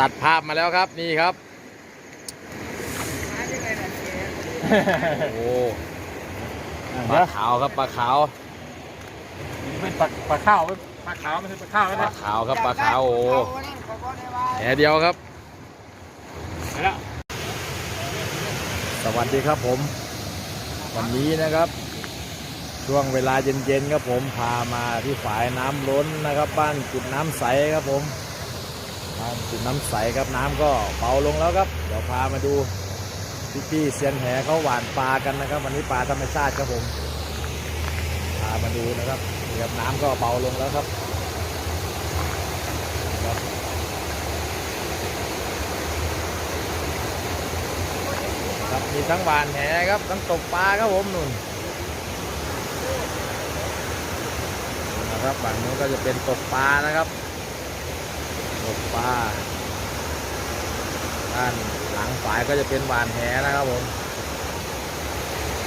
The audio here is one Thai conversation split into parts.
ตัดภาพมาแล้วครับนี่ครับ โอ้ปลาขาวครับปลาขาวเป็นปลาปลาข้าวปลาขาวไม่ใช่ปลาข้าวปลานะขาวครับปลาขาวโอ้แหเดียวครับ ไปแล้วสวัสดีครับผม วันนี้นะครับ ช่วงเวลาเย็นๆครับผมพามาที่ฝายน้ำล้นนะครับ บ้านจุดน้ำใสครับผมบ้าน จุดน้ำใสครับน้ำก็เบาลงแล้วครับ เดี๋ยวพามาดูพี่ๆเซียนแหเขาหวานปลากันนะครับ วันนี้ปลาธรรมชาติครับผมพามาดูนะครับนี่ครับน้ำก็เบาลงแล้วครับครับครับมีทั้งหวานแหครับทั้งตกปลาครับผมนุ่นนะครับฝั่งนู้นก็จะเป็นตกปลานะครับ ตกปลาด้านหลังฝายก็จะเป็นหวานแหนะครับผม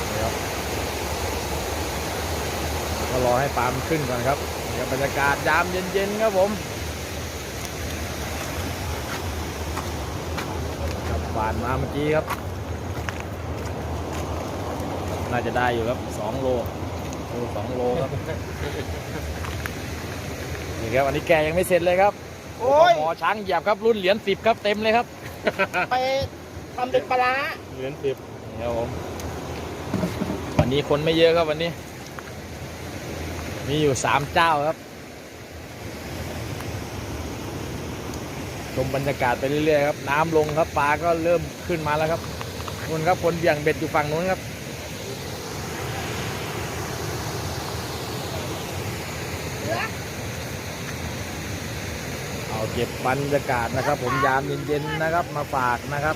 นี่ครับก็รอให้ปลามขึ้นก่อนครับกับบรรยากาศยามเย็นๆครับผมครับหวานมาเมื่อกี้ครับ น่าจะได้อยู่ครับสองโลโลสองโลครับนี่ครับอันนี้แกยังไม่เสร็จเลยครับ โอ้ยหมอช้างเหยียบครับรุ่นเหรียญสิบครับเต็มเลยครับ ไปทำเป็นปลาร้าเหรียญสิบนี่ครับผมวันนี้คนไม่เยอะครับวันนี้ มีอยู่สามเจ้าครับ ชมบรรยากาศไปเรื่อยๆครับ น้ำลงครับปลาก็เริ่มขึ้นมาแล้วครับนู่นครับคนเบี่ยงเบ็ดอยู่ฝั่งนู้นครับเอา เก็บบรรยากาศนะครับ ผมยามเย็นๆนะครับ มาฝากนะครับ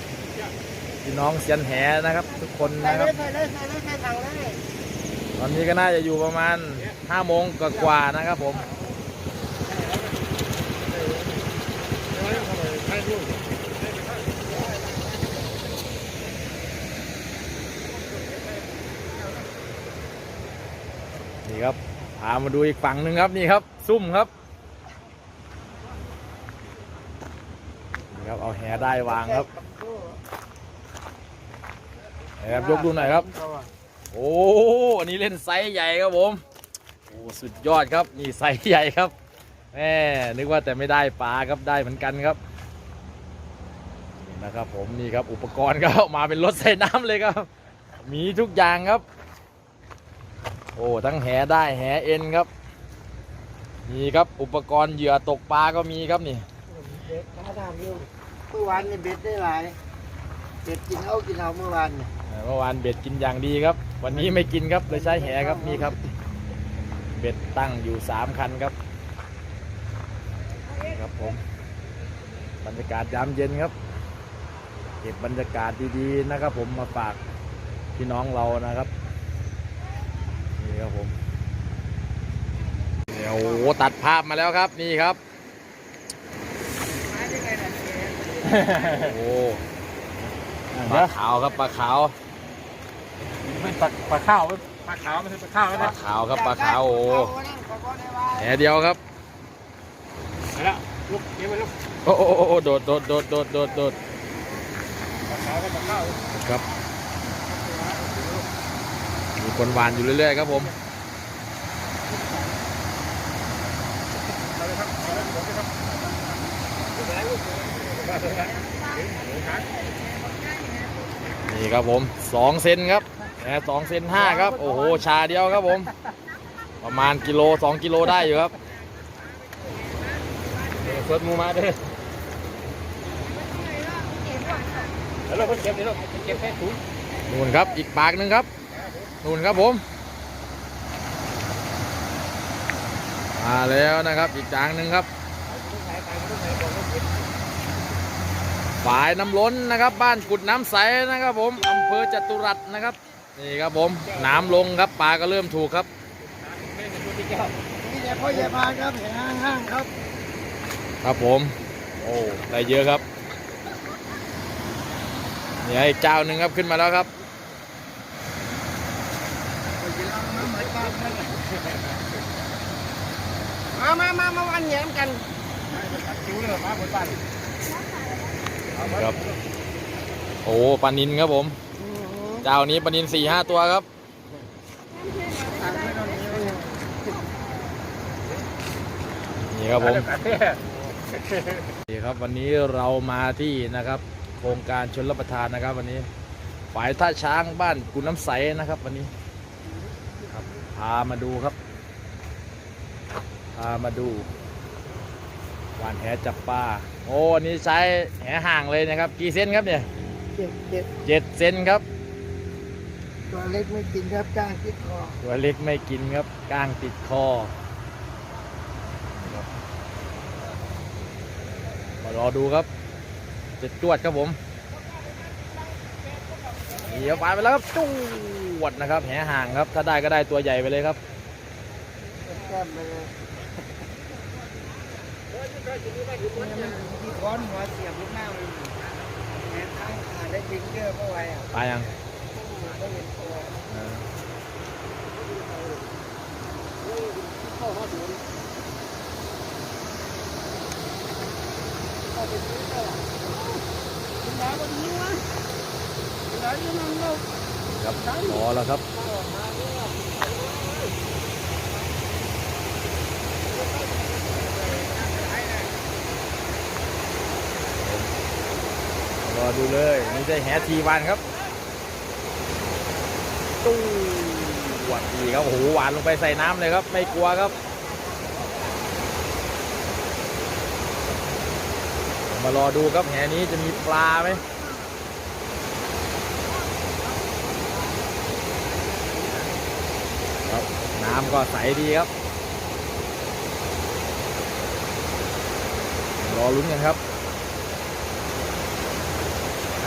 พี่น้องเสียนแหนะครับ ทุกคนนะครับ ตอนนี้ก็น่าจะอยู่ประมาณ5โมงกว่าๆนะครับผมนี่ครับพามาดูอีกฝั่งหนึ่งครับนี่ครับ ซุ่มครับนี่ครับ เอาแหได้วางครับนี่ครับยกดูหน่อยครับ โอ้อันนี้เล่นไซส์ใหญ่ครับผมโอ้สุดยอดครับนี่ไซส์ใหญ่ครับแหมนึกว่าแต่ไม่ได้ปลาครับได้เหมือนกันครับนี่นะครับผมนี่ครับอุปกรณ์ก็มาเป็นรถใส่น้ำเลยครับ มีทุกอย่างครับ โอ้ทั้งแหได้แหเอ็นครับนี่ครับอุปกรณ์เหยื่อตกปลาก็มีครับนี่ เมื่อวานนี่เบ็ดได้หลายเบ็ดกินเอากินเอาเมื่อวานเนี่ยเมื่อวานเบ็ดกินอย่างดีครับ วันนี้ไม่กินครับเลยใช้แหครับนี่ครับ เบ็ดตั้งอยู่สามคันครับนี่ครับผมบรรยากาศยามเย็นครับ เก็บบรรยากาศดีๆนะครับ ผมมาฝากพี่น้องเรานะครับนี่ครับผมเนี่ยโอ้โหตัดภาพมาแล้วครับนี่ครับ โอ้ปลาขาวครับปลาขาวเป็นปลาปลาข้าวปลาขาวไม่ใช่ปลาข้าวปลานะขาวครับปลาขาวโอ้เแหเดียวครับไปแล้วลุกเดี๋ยวไปลุกโอ้โอ้โอ้โอ้โดดโดดโดดโดดโดดโดดปลาขาวกับปลาข้าว ครับมีคนหวานอยู่เรื่อยๆครับผม เอาเลยครับเอาเลยผมเลยครับ นี่ครับผมสองเซนครับแหสองเซนห้าครับ โอ้โห ชาเดียวครับผม ประมาณกิโลสองกิโลได้อยู่ครับเฟิร์สมูมาเด้อแล้วเราเก็บนี่เราเก็บแค่ถุงนู่นครับ อีกปากหนึ่งครับ นู่นครับผม มาแล้วนะครับ อีกจางหนึ่งครับ ฝายน้ำล้นนะครับ บ้านกุดน้ำใสนะครับ ผมอำเภอจตุรัสนะครับนี่ครับผมน้ำลงครับปลาก็เริ่มถูกครับนี่แต่พ่อใหญ่พานครับเห็นห้างๆครับ ครับผมโอ้ได้เยอะครับนี่อีกเจ้าหนึ่งครับขึ้นมาแล้วครับมามามามาวันแหยมกันคิวเลยมาบนบ้านม ครับ โอ้ปลานินครับผม เจ้านี้ปลานินสี่ห้าตัวครับ นี่ครับผม นี่ครับวันนี้เรามาที่นะครับ โครงการชนรับประทานนะครับ วันนี้ฝ่ายท่าช้างบ้านกุนน้ำใสนะครับ วันนี้ครับพามาดูครับ พามาดูห วานแหจับปลาโอ้อันนี้ใช้แหห่างเลยนะครับ กี่เซนครับเนี่ยเจ็บเจ็บเจ็ดเซนครับตัวเล็กไม่กินครับจ้างคิดคอตัวเล็กไม่กินครับก้างติดคอครับมารอดูครับจะจวดครับผมเดี๋ยวปาไปแล้วครับจวดนะครับแหห่างครับ ถ้าได้ก็ได้ตัวใหญ่ไปเลยครับแก้มไปเลย ที่ค้อนหัวเสียบลูกหน้ามันแขนข้างขาดได้ฟิงเกอร์เมื่อไหร่อะตายยังไม่เห็นตัวเออครับรอแล้วครับ อดูเลยนี่ได้แหทีวันครับตู้หวัดดีครับโอ้โหหวานลงไปใส่น้ำเลยครับ ไม่กลัวครับ มารอดูครับแหนี้จะมีปลาไหมครับน้ำก็ใสดีครับ รอลุ้นกันครับ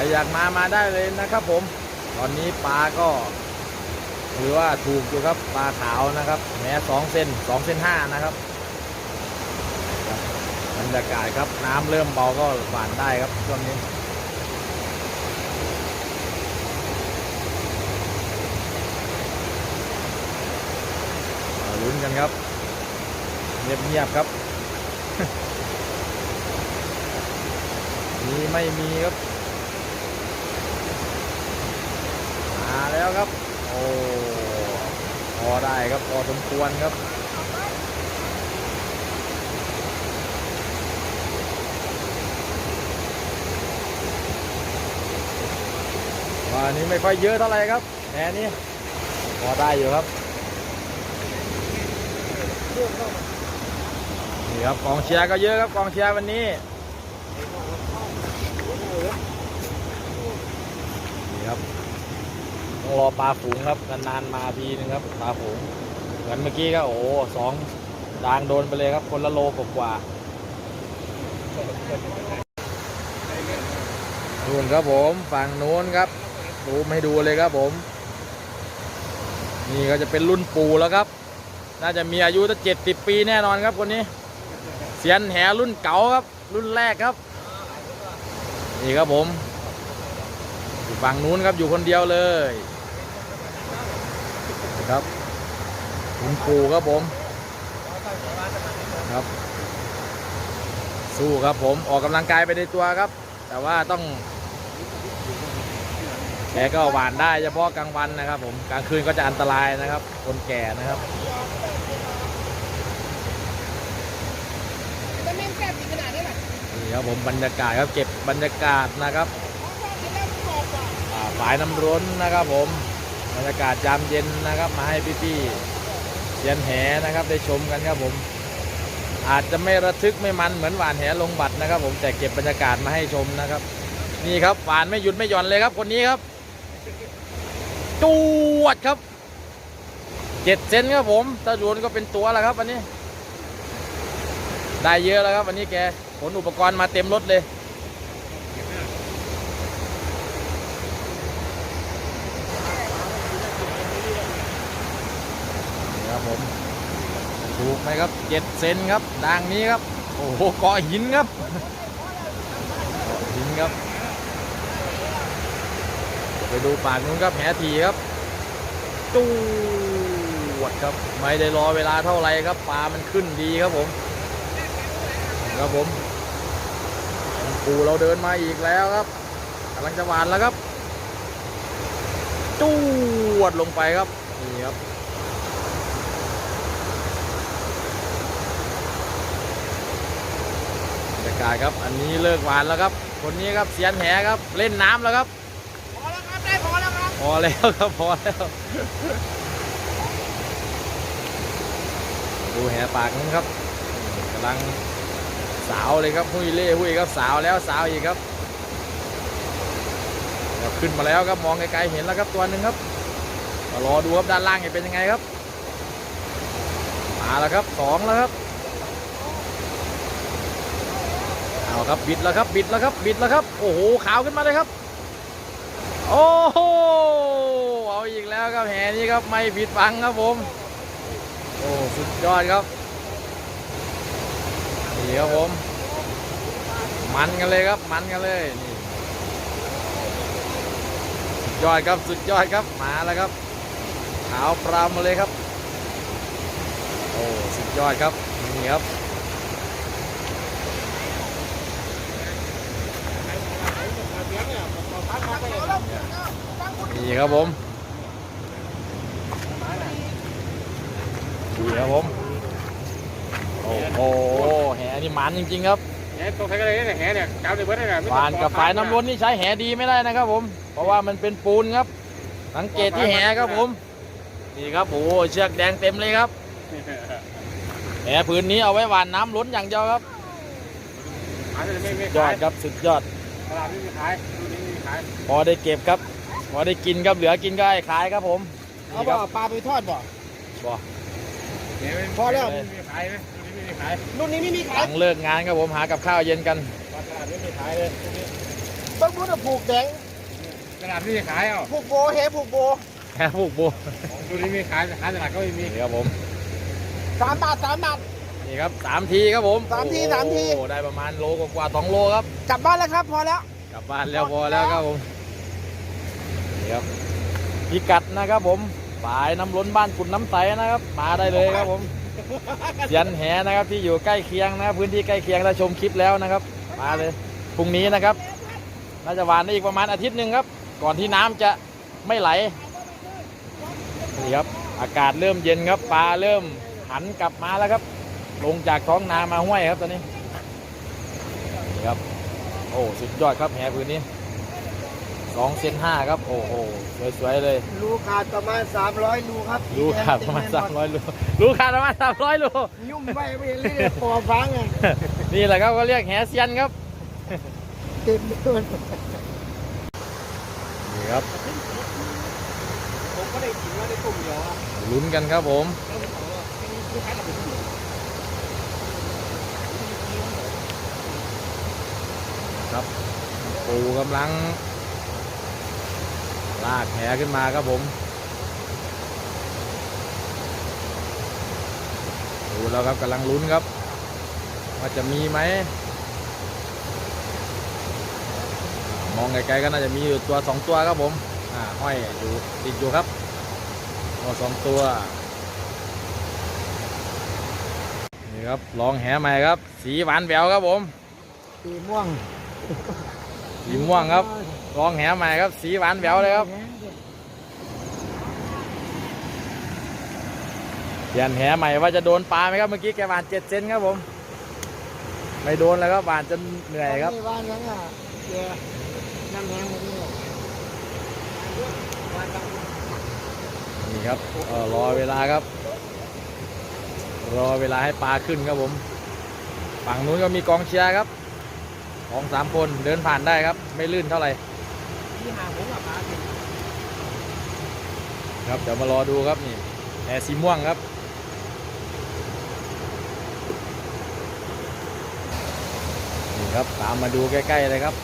รอยากมามาได้เลยนะครับผม ตอนนี้ปลาก็ถือว่าถูกอยู่ครับปลาขาวนะครับ แม้สองเซนสองเซนห้านะครับบรรยากาศครับน้ำเริ่มเบาก็หวานได้ครับช่วงนี้ลุ้นกันครับเงียบๆครับ มีไม่มีครับ มาแล้ว ครับ โอ้พอได้ครับพอสมควรครับวันนี้ไม่ค่อยเยอะเท่าไหร่ครับแหนนี้พอได้อยู่ครับนี่ครับกองเชียร์ก็เยอะครับกองเชียร์วันนี้ครับ ต้องรอปลาฝูงครับนานๆมาทีนึงครับปลาฝูงเหมือนเมื่อกี้ก็โอ้สองดางโดนไปเลยครับ คนละโลกว่าๆนู่นครับผมฝั่งนู้นครับดูให้ดูเลยครับผม นี่ก็จะเป็นรุ่นปู่แล้วครับ น่าจะมีอายุตั้งเจ็ดสิบปีแน่นอนครับคนนี้ เสียนแหรุ่นเก่าครับ รุ่นแรกครับ นี่ครับผมอยู่ฝั่งนู้นครับอยู่คนเดียวเลย ครับคุณปู่ครับผมครับ สู้ครับผมออกกำลังกายไปในตัวครับ แต่ว่าต้องแกก็หวานได้เฉพาะกลางวันนะครับ ผมกลางคืนก็จะอันตรายนะครับ คนแก่นะครับนี่ครับผมบรรยากาศครับเก็บบรรยากาศนะครับฝ่าอ่าฝายน้ำร้นนะครับผม รรยากาศยามเย็นนะครับ มาให้พี่ๆเซียนแหนะครับได้ชมกันครับผม อาจจะไม่ระทึกไม่มันเหมือนหวานแหลงบัตรนะครับ ผมแต่เก็บบรรยากาศมาให้ชมนะครับ นี่ครับหวานไม่หยุดไม่หย่อนเลยครับ คนนี้ครับจวดครับเจ็ดเซนครับผมถ้าโยนก็เป็นตัวแล้วครับวันนี้ ได้เยอะแล้วครับวันนี้แกขนอุปกรณ์มาเต็มรถเลย นี่ครับ ผมถูกไหมครับเจ็ดเซนครับด่างนี้ครับ โอ้โหเกาะหินครับเกาะหินครับไปดูปากนู้นครับแหทีครับจูวดครับไม่ได้รอเวลาเท่าไหรครับปลามันขึ้นดีครับผมครับผมปูเราเดินมาอีกแล้วครับกำลังจะหวานแล้วครับ จูวดลงไปครับนี่ครับบรรยากาศครับ อันนี้เลิกหวานแล้วครับ คนนี้ครับเสียนแหครับ เล่นน้ำแล้วครับ พอแล้วครับ ได้พอแล้วครับ พอแล้วครับพอแล้ว ดูแหปากนั้นครับกำลังสาวเลยครับหุยเล่หุยครับสาวแล้วสาวอีกครับเดี๋ยวขึ้นมาแล้วครับมองไกลๆเห็นแล้วครับตัวหนึ่งครับมารอดูครับด้านล่างจะเป็นยังไงครับมาแล้วครับสองแล้วครับ เอาครับบิดแล้วครับบิดแล้วครับบิดแล้วครับ โอ้โหขาวขึ้นมาเลยครับ โอ้โหเอาอีกแล้วครับแหนี้ครับไม่ผิดหวังครับผมโอ้สุดยอดครับนี่ครับผม มันกันเลยครับมันกันเลยนี่สุดยอดครับสุดยอดครับมาแล้วครับขาวปรามมาเลยครับโอ้สุดยอดครับนี่ครับ นี่ครับผมนี่ครับผม โอ้โหแหนี่มันจริงๆครับแหตัวใครก็เลยเนี่ยแหเนี่ยเจ้าในเบิร์ดเนี่ยวานกับฝายน้ำล้นนี่ใช้แหดีไม่ได้นะครับผม เพราะว่ามันเป็นปูนครับ สังเกตที่แหครับผม นี่ครับโอ้โหเชือกแดงเต็มเลยครับแหพื้นนี้เอาไว้หวานน้ำล้นอย่างเดียวครับขายไม่ไม่ยอขาดยครับสุดยอดตลาดไม่มีขายดูนี่ไม่มีขาย พอได้เก็บครับ พอได้กินครับเหลือกินก็ให้ขายครับผมเอานี่บ่ครับปลาไปทอดบ่บ่พอแล้วไม่มีขายไหมดูนี่ไม่มีขายรุ่นนี้ไม่มีหขายลังเลิกงานครับผมหากับข้าวเย็นกัน ตลาดไม่มีขายเลยต้องพูดว่าผูกแดงตลาดไม่มีขายเอ้าผูกโบเฮผูกโบแค่ผูกโบดูนี่มีขายขายตลาดก็ไม่มีนี่ครับผม สามบาทสามบาท นี่ครับสามทีครับผมสามทีโอ้โหสามที ได้ประมาณโลกว่าๆสองโลครับ กลับบ้านแล้วครับ พอแล้ว กลับบ้านแล้วพอแล้วครับผมนี่ครับพิกัดนะครับผมฝายน้ำล้นบ้านกุดน้ำใสนะครับ มาได้เลยครับผมเสียนแหนะครับที่อยู่ใกล้เคียงนะครับพื้นที่ใกล้เคียงถ้าชมคลิปแล้วนะครับ มาเลยพรุ่งนี้นะครับน่าจะหวานได้อีกประมาณอาทิตย์หนึ่งครับ ก่อนที่น้ำจะไม่ไหลนี่ครับอากาศเริ่มเย็นครับปลาเริ่มหันกลับมาแล้วครับ ลงจากท้องนามาห้วยครับตอนนี้ โอ้สุดยอดครับแหพื้นนี้สองเซนห้าครับ โอ้โหสวยๆเลยรูขาดประมาณ 300รูครับลูกขาดประมาณสามร้อยโลลูกขาดประมาณสามร้อยโลยุ่มไปไม่เห็นเลยปอฟังไงนี่แหละครับเขาเรียกแหเซียนครับเต็มต้นนี่ครับผมก็ได้กินว่าได้กลุ่มเดียวอะลุ้นกันครับผม ครับ ปูกำลัง ลากแหขึ้นมาครับผม ดูแล้วครับกำลังลุ้นครับ ว่าจะมีไหม มองไกลๆก็น่าจะมีอยู่ตัวสองตัวครับผม อ่าห้อยอยู่ติดอยู่ครับตัวสองตัวนี่ครับลองแหใหม่ครับ สีหวานแหววครับผม สีม่วง สีม่วงครับ ลองแหใหม่ครับ สีหวานแหววเลยครับเปลี่ยนแหใหม่ว่าจะโดนปลาไหมครับ เมื่อกี้แกหวานเจ็ดเซนครับผม ไม่โดนแล้วครับหวานจนเหนื่อยครับนี่บ้านยังอะเจอน้ำแหงมดนี่นี่ครับรอเวลาครับ รอเวลาให้ปลาขึ้นครับผม ฝั่งนู้นก็มีกองเชียร์ครับ สองสามคนเดินผ่านได้ครับ ไม่ลื่นเท่าไหร่ที่หาผมกับปลาเป็นครับเดี๋ยวมารอดูครับนี่แอร์สีม่วงครับนี่ครับตามมาดูใกล้ๆเลยครับ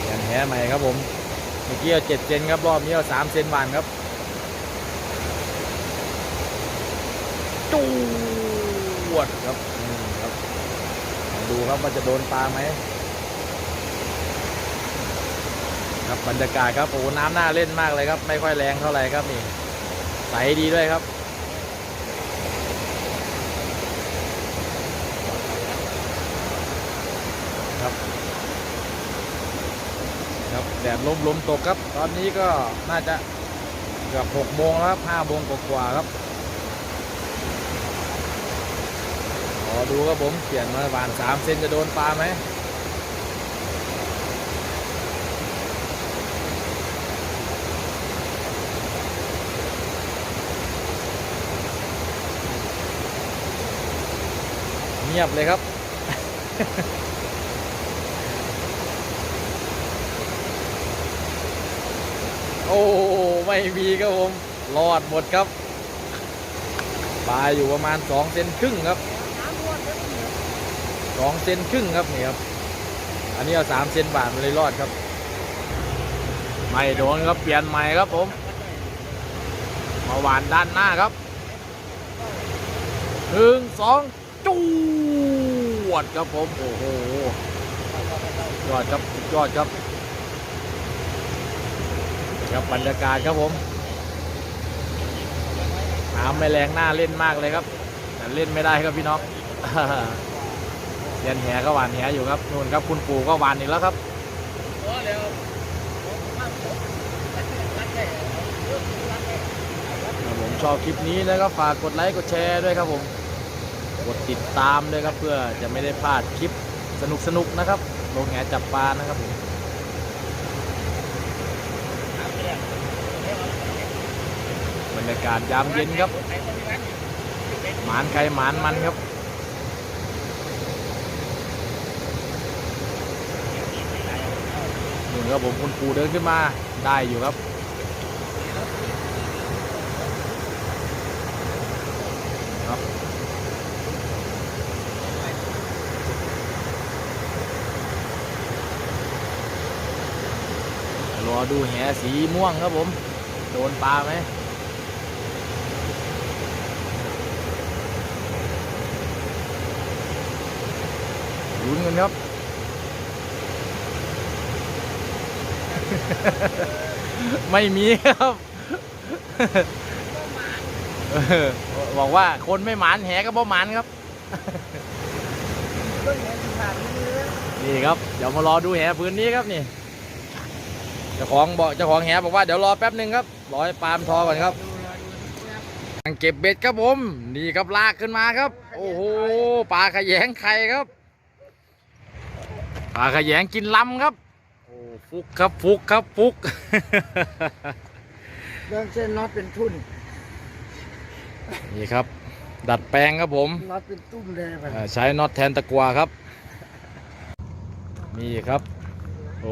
เปลี่ยนแหใหม่ครับผมเมื่อกี้เอาเจ็ดเซนครับรอบนี้เอาสามเซนหวานครับ จูวดครับนี่ครับ ดูครับว่าจะโดนปลาไหมครับบรรยากาศครับโอ้น้ำหน้าเล่นมากเลยครับ ไม่ค่อยแรงเท่าไหร่ครับนี่ใสดีด้วยครับครับ ครับแดดลมลมตกครับ ตอนนี้ก็น่าจะเกือบหกโมงแล้วครับห้าโมงกว่าๆครับ อดูครับผมเปลี่ยนมาบานสามเซนจะโดนปลาไหมเงียบเลยครับโอ้ไม่มีครับผมรอดหมดครับปลาอยู่ประมาณ2เซนครึ่งครับ 2เซนครึ่งครับนี่ครับ อันนี้เอา3เซนบาทมันเลยรอดครับ ไม่โดนครับเปลี่ยนใหม่ครับผมมาหวานด้านหน้าครับหนึ่งสองจูวดครับผมโอ้โหยอดครับยอดครับครับบรรยากาศครับผมน้ำไม่แรงหน้าเล่นมากเลยครับ แต่เล่นไม่ได้ครับพี่น้อง เซียนแหก็หวานแหอยู่ครับนู่นครับคุณปู่ก็หวานอีกแล้วครับผมชอบคลิปนี้นะครับฝากกดไลค์กดแชร์ด้วยครับผมกดติดตามด้วยครับเพื่อจะไม่ได้พลาดคลิปสนุกๆนะครับลงแหจับปลานะครับผมบรรยากาศยามเย็นครับหมานใครหมานมันครับ นี่ครับผมคุณปูเดินขึ้นมาได้อยู่ครับครับรอดูแหสีม่วงครับผม โดนปลาไหมลุ้นกันครับ ไม่มีครับบอกว่าคนไม่หมานแหก็บ่หมานครับ นี่ครับ เดี๋ยวมารอดูแหพื้นนี้ครับนี่เจ้าของบอกเจ้าของแหบอกว่าเดี๋ยวรอแป๊บหนึ่งครับรอให้ปาลามทอก่อนครับกำลังเก็บเบ็ดครับผม นี่ครับลากขึ้นมาครับ โอ้โหปลาขยงไข่ครับปลาขยงกินลำครับ ฟุกครับฟุกครับฟุกเรื่องเส้นน็อตเป็นทุ่นนี่ครับ ดัดแปลงครับผมน็อตเป็นตุ้มเลยแบบอ่าใช้น็อตแทนตะกัวครับ นี่ครับ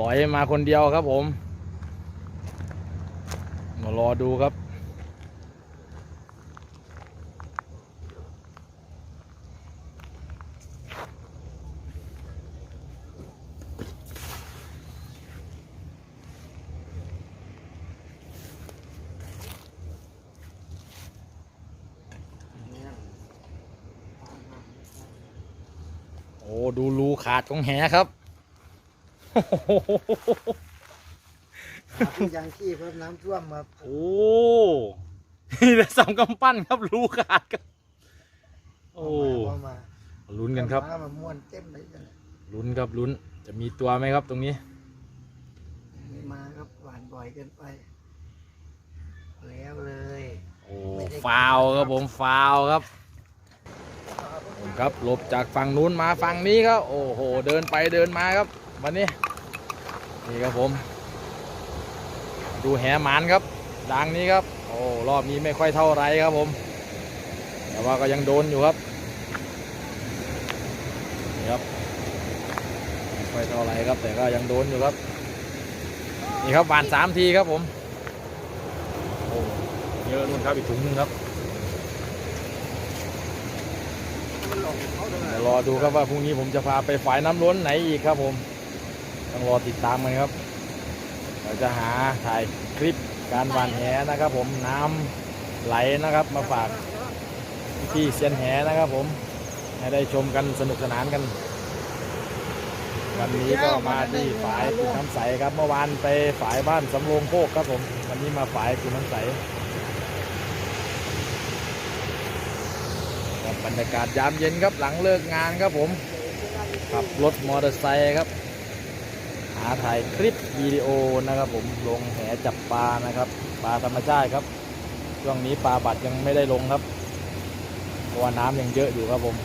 ลอยมาคนเดียวครับผม มารอดูครับ โอ้ดูรูขาดของแหครับยังขี้เพราะน้ำท่วมมาโอ้นี่แต่สามกำปั้นครับรูขาดครับโอ้เอามาลุ้นกันครับเอามาม้วนเต็มเลยกันลุ้นครับลุ้น จะมีตัวไหมครับตรงนี้ไม่มาครับหวานบ่อยเกินไปแล้วเลย โอ้ฟาวครับผมฟาวครับผม ครับหลบจากฝั่งนู้นมาฝั่งนี้ครับโอ้โหเดินไปเดินมาครับวันนี้นี่ครับผม ดูแหหมานครับดังนี้ครับโอ้รอบนี้ไม่ค่อยเท่าไรครับผม แต่ว่าก็ยังโดนอยู่ครับนี่ครับไม่ค่อยเท่าไรครับแต่ก็ยังโดนอยู่ครับนี่ครับหวานสามทีครับผมโอ้เยอะนู่นครับอีกถุงนึงครับ เดี๋ยวรอดูครับว่าพรุ่งนี้ผมจะพาไปฝ่ายน้ำล้นไหนอีกครับผม ต้องรอติดตามกันครับ เราจะหาถ่ายคลิปการหวานแหนะครับ ผมน้ำไหลนะครับ มาฝากพี่เซียนแหนะครับ ผมให้ได้ชมกันสนุกสนานกัน วันนี้ก็มาที่ฝายกุนน้ำใสครับ เมื่อวานไปฝายบ้านสำโรงโคกครับผม วันนี้มาฝายกุนน้ำใส ครั บรรยากาศยามเย็นครับหลังเลิกงานครับผมขับรถมอเตอร์ไซค์ครับ หาถ่ายคลิปวิดีโอนะครับ ผมลงแหจับปลานะครับ ปลาธรรมชาติครับช่วงนี้ปลาบัดยังไม่ได้ลงครับเพราะว่าน้ำยังเยอะอยู่ครับผม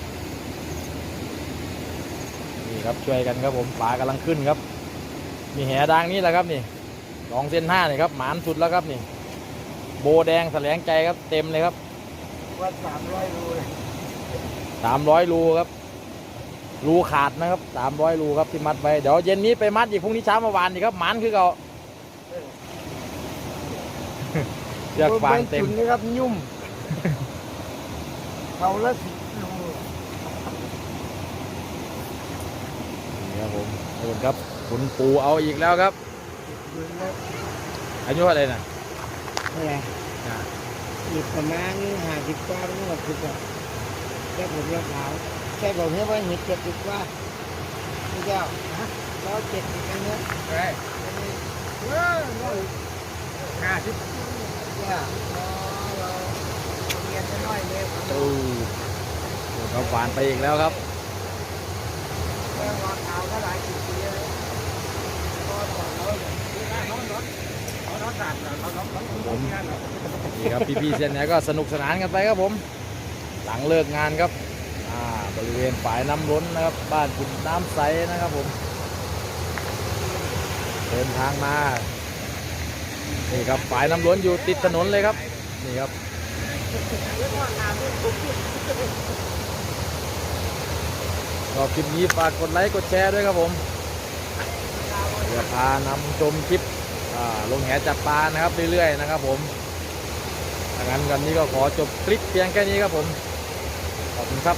นี่ครับช่วยกันครับผมปลากำลังขึ้นครับ มีแหดังนี้แหละครับนี่สองเส้นห้านี่ครับหมานสุดแล้วครับนี่ โบแดงแสลงใจครับเต็มเลยครับวัดสามร้อยรูเล สามร้อยรูครับ รูขาดนะครับสามร้อยรูครับที่มัดไว้ เดี๋ยวเย็นนี้ไปมัดอีกพรุ่งนี้เช้ามาหวานอีกครับหมันคือเขาเชือกฟางเต็มจุดนี่ครับยุ่มเขาละสิบรูนี่ครับผมโอนครับคุณปูเอาอีกแล้วครับดูนะอายุเท่าไหร่น่ะเนี่ยอ่าอีกประมาณห้าสิบกว่าไม่หมดสิบกว่า แค่ผมรับขาวแค่บอกให้ว่าเห็ดเจ็ดสิบกว่าพี่เจ้าฮะเราเจ็ดสิบกันเนี้ยเฮ้ยเออเราห้าสิบเนี่ยเราเราเรียนกันน้อยเลยโอ้โหครับหวานไปอีกแล้วครับเรื่องราคาก็หลายสิบปีแล้วก็ต่อเราเนี่ยเขาน้องสามเขาน้องเขาผมนี่ครับพี่ๆเซียนเนี่ยก็สนุกสนานกันไปครับผม หลังเลิกงานครับบริเวณฝายน้ำล้นนะครับ บ้านคุณน้ำใสนะครับผม เดินทางมา นี่ครับฝายน้ำล้นอยู่ติดถนนเลยครับ นี่ครับก็คลิปนี้ฝากกดไลค์กดแชร์ด้วยครับผมเพื่อพานำชมคลิปลงแหจับปลานะครับเรื่อยๆนะครับผมดังนั้นวันนี้ก็ขอจบคลิปเพียงแค่นี้ครับผม คุณครับ